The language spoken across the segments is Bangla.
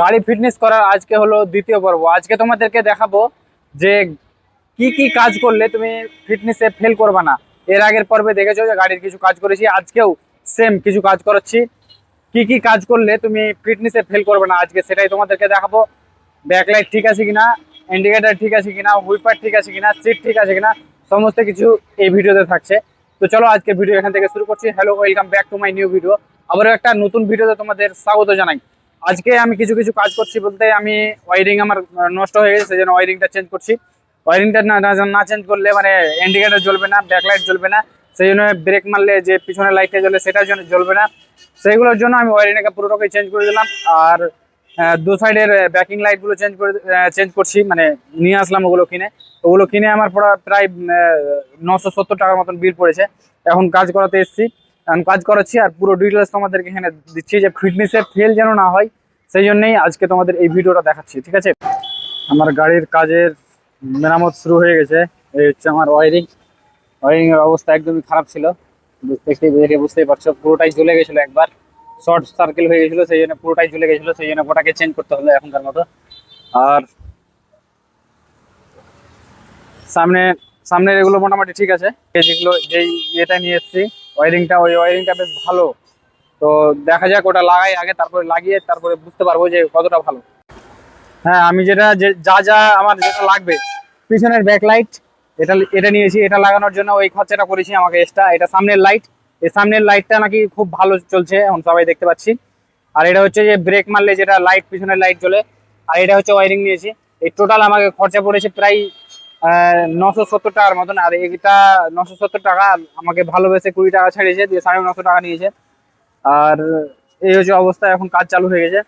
গাড়ি ফিটনেস করার আজকে হলো দ্বিতীয় পর্ব। আজকে তোমাদেরকে দেখাবো যে কি কি কাজ করলে তুমি ফিটনেসে ফেল করবে না। এর আগের পর্বে দেখেছ যে গাড়ির কিছু কাজ করেছি, আজকেও সেম কিছু কাজ করাচ্ছি কি কি কাজ করলে তুমি ফিটনেসে ফেল করবে না, আজকে সেটাই তোমাদেরকে দেখাবো। ব্যাকলাইট ঠিক আছে কিনা ইন্ডিকেটার ঠিক আছে কিনা হুইপার ঠিক আছে কিনা সিট ঠিক আছে কিনা, সমস্ত কিছু এই ভিডিওতে থাকছে। তো চলো আজকে ভিডিও এখান থেকে শুরু করছি। Hello welcome back to my new video আবারও একটা নতুন ভিডিওতে তোমাদের স্বাগত জানাই। আজকে আমি কিছু কিছু কাজ করছি বলতে আমি ওয়ারিং আমার নষ্ট হয়ে গেছে, সেজন্য ওয়ারিংটা চেঞ্জ করছি। ওয়ারিংটা না চেঞ্জ করলে মানে ইন্ডিকেটার জ্বলবে না ব্যাকলাইট জ্বলবে না, সেই জন্য ব্রেক মারলে যে পিছনে লাইটটা জ্বলে সেটার জন্য জ্বলবে না। সেইগুলোর জন্য আমি ওয়ারিংটাকে পুরোটাকে চেঞ্জ করে দিলাম। আর দু সাইডের ব্যাকিং লাইটগুলো চেঞ্জ করে চেঞ্জ করছি মানে নিয়ে আসলাম ওগুলো কিনে। ওগুলো কিনে আমার পুরো- প্রায় নশো সত্তর টাকার মতন বিল পড়েছে। এখন কাজ করাতে এসেছি। কাজ করাচ্ছি আর পুরো ডিটেলস তোমাদেরকে এখানে দিচ্ছি যে ফিটনেসের ফেল যেন না হয়, সেই জন্যই আজকে তোমাদের এই ভিডিওটা দেখাচ্ছি, ঠিক আছে? আমার গাড়ির কাজের মেরামত শুরু হয়ে গেছে, এই হচ্ছে আমার ওয়ারিং ওয়ারিং এর অবস্থা একদমই খারাপ ছিল দেখতে দেখে বুঝতেই পারছ, পুরোটাই জ্বলে গেছিল একবার। শর্ট সার্কেল হয়ে গেছিল, সেই জন্য পুরোটাই জ্বলে গেছিল, সেই জন্য ওটাকে চেঞ্জ করতে হলো এখনকার মতো। আর সামনে, সামনের এগুলো মোটামুটি ঠিক আছে। যেগুলো, যেই ইয়েটা নিয়ে এসেছি ওয়ারিংটা, ওই ওয়ারিংটা বেশ ভালো। তো দেখা যাক, ওটা লাগাই আগে, তারপরে লাগিয়ে, তারপরে বুঝতে পারব যে কতটা ভালো। হ্যাঁ আমি যেটা, যে- যা আমার যেটা লাগবে, পিছনের ব্যাকলাইট এটা এটা নিয়েছি, এটা লাগানোর জন্য ওই খরচাটা করেছি আমাকে এক্সট্রা এটা সামনের লাইট এই সামনের লাইটটা নাকি খুব ভালো চলছে, এখন সবাই দেখতে পাচ্ছি। আর এটা হচ্ছে যে ব্রেক মারলে যেটা লাইট পিছনের লাইট জ্বলে, আর এটা হচ্ছে ওয়ারিং নিয়েছি। এই টোটাল আমাকে খরচা পড়েছে প্রায় নশো সত্তর টাকার মতন। আর এটা নশো সত্তর টাকা, আমাকে ভালোবেসে কুড়ি টাকা ছাড়িয়েছে দিয়ে সাড়ে নশো টাকা নিয়েছে। আর এই হচ্ছে অবস্থা, এখন কাজ চালু হয়ে গেছে।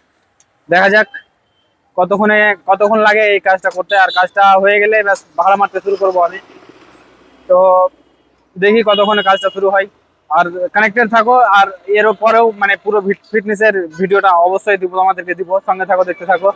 দেখা যাক কতক্ষণে, কতক্ষণ লাগে এই কাজটা করতে। আর কাজটা হয়ে গেলে ব্যাস, ভাড়া মারতে শুরু করব আমি। তো দেখি কতক্ষণে কাজটা শুরু হয়। আর কানেক্টেড থাকো, আর এর পরেও মানে পুরো ফিটনেসের ভিডিওটা অবশ্যই দিব আমাদেরকে দিব। সঙ্গে থাকো, দেখতে থাকো।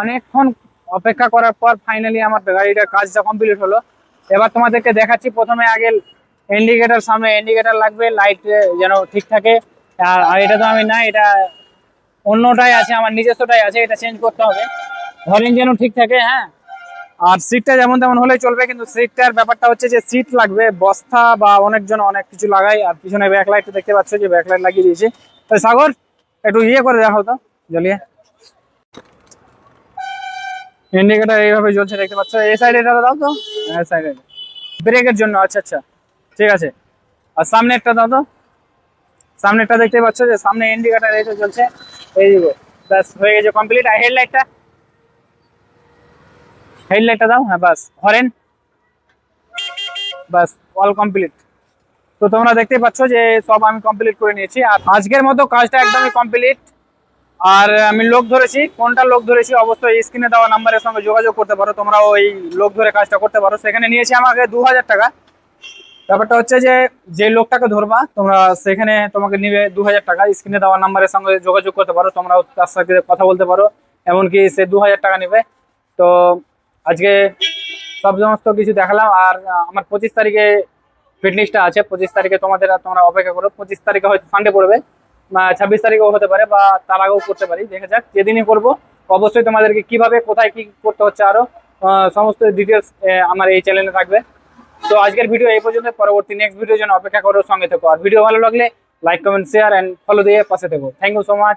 অনেকক্ষণ অপেক্ষা করার পর ফাইনালি আমার গাড়িটার কাজটা কমপ্লিট হলো, এবার তোমাদেরকে দেখাচ্ছি প্রথমে আগে ইন্ডিকেটার সামনে ইন্ডিকেটার লাগবে লাইট যেন ঠিক থাকে। আর এটা তো আমি না এটা অন্যটাই আছে, আমার নিজস্বটাই আছে, এটা চেঞ্জ করতে হবে। হরেন যেন ঠিক থাকে হ্যাঁ? আর সিটটা যেমন তেমন হলেই চলবে, কিন্তু সিটটার ব্যাপারটা হচ্ছে যে সিট লাগবে, বস্তা বা অনেকজন অনেক কিছু লাগাই আর পিছনে ব্যাকলাইট দেখতে পাচ্ছ যে ব্যাকলাইট লাগিয়ে দিয়েছি। সাগর, একটু ইয়ে করে দেখাও তো, জ্বলিয়ে। ইন্ডিকেটার এইভাবে জ্বলছে, দেখতে পাচ্ছ? এই সাইডে এটা দাও তো। এই সাইডে ব্রেকের জন্য আচ্ছা আচ্ছা। ঠিক আছে। আর সামনে একটা দাও তো। সামনেরটা দেখতে পাচ্ছ যে, সামনে ইন্ডিকেটার এই যে জ্বলছে। এই যে, ব্যাস, হয়ে গেছে কমপ্লিট আর হেডলাইটটা হেডলাইটটা দাও। হ্যাঁ বাস হরেন বাস অল কমপ্লিট তো তোমরা দেখতেই পাচ্ছ যে, সব আমি কমপ্লিট করে নিয়েছি। আর আজকের মতো কাজটা একদমই কমপ্লিট আর আমি লোক ধরেছি, কোনটা লোক ধরেছি অবশ্যই স্ক্রিনে দেওয়া নাম্বারের সঙ্গে যোগাযোগ করতে পারো তোমরা ওই লোক ধরে কাজটা করতে পারো। সেখানে নিয়েছি আমাকে দু হাজার টাকা। ব্যাপারটা হচ্ছে যে যে লোকটাকে ধরবা, তোমরা সেখানে তোমাকে নিবে দু হাজার টাকা স্ক্রিনে দেওয়া নাম্বারের সঙ্গে যোগাযোগ করতে পারো, তোমরাও তার সাথে কথা বলতে পারো। এমনকি সে দু হাজার টাকা নেবে। তো আজকে সব সমস্ত কিছু দেখালাম, আর আমার পঁচিশ তারিখে ফিটনেসটা আছে, পঁচিশ তারিখে তোমাদের তোমরা অপেক্ষা করো, পঁচিশ তারিখে হয়তো সানডে পড়বে। ছাব্বিশ তারিখেও হতে পারে বা তার আগেও করতে পারি। দেখা যাক যেদিনই করব। অবশ্যই তোমাদেরকে কীভাবে, কোথায় কি করতে হচ্ছে আরও সমস্ত ডিটেলস আমার এই চ্যানেলে থাকবে। তো আজকের ভিডিও এই পর্যন্ত। পরবর্তী নেক্সট ভিডিও যেন অপেক্ষা করো, সঙ্গে থেকো। আর ভিডিও ভালো লাগলে like comment share and follow দিয়ে পাশে থেকো। Thank you so much